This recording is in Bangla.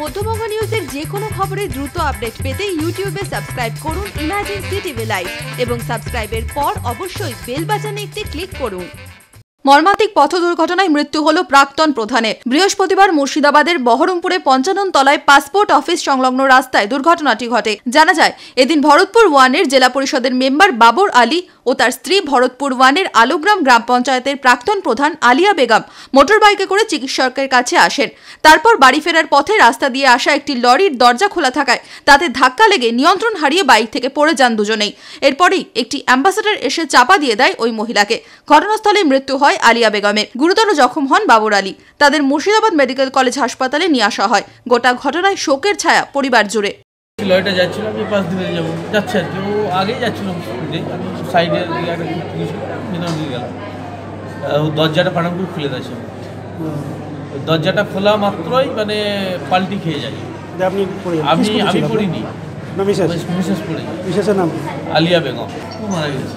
মধ্যবঙ্গ নিউজের যে কোনো খবরের দ্রুত আপডেট পেতে ইউটিউবে সাবস্ক্রাইব করুন ইমাজিন সিটিভি লাইভ এবং সাবস্ক্রাইবের পর অবশ্যই বেল বাজানে একটি ক্লিক করুন। মর্মান্তিক পথ দুর্ঘটনায় মৃত্যু হল প্রাক্তন প্রধানের। বৃহস্পতিবার মুর্শিদাবাদের বহরমপুরে পঞ্চানন তলায় পাসপোর্ট অফিস সংলগ্ন রাস্তায় দুর্ঘটনাটি ঘটে। জানা যায়, এদিন ভরতপুর ওয়ানের জেলা পরিষদের মেম্বার বাবর আলী ও তার স্ত্রী ভরতপুর ওয়ানের আলুগ্রাম গ্রাম পঞ্চায়েতের প্রাক্তন প্রধান আলিয়া বেগম মোটরবাইকে করে চিকিৎসকের কাছে আসেন। তারপর বাড়ি ফেরার পথে রাস্তা দিয়ে আসা একটি লরির দরজা খোলা থাকায় তাতে ধাক্কা লেগে নিয়ন্ত্রণ হারিয়ে বাইক থেকে পড়ে যান দুজনেই। এরপরেই একটি অ্যাম্বাসেডর এসে চাপা দিয়ে দেয় ওই মহিলাকে। ঘটনাস্থলে মৃত্যু হয় আলিয়া বেগমের। গুরুতর জখম হন বাবর আলী। তাদের মুর্শিদাবাদ মেডিকেল কলেজ হাসপাতালে নিয়ে আসা হয়। গোটা ঘটনায় শোকের ছায়া পরিবার জুড়ে। লরিটা যাচ্ছিল আমি পাশ দিয়ে যাব। যাচ্ছে আর কি। ও আগেই যাচ্ছিল স্পিডে আমি সাইডে একটা ভিতর দিয়ে গেলাম। ও দরজাটা ফাটাম করে খুলে দিয়েছে দরজাটা খোলা মাত্রই মানে পাল্টি খেয়ে যায়। আপনি আমি আমি পড়িনি। মিসেস। মিসেস পড়ে মিসেসের নাম আলিয়া বেগম। মারা গেছে।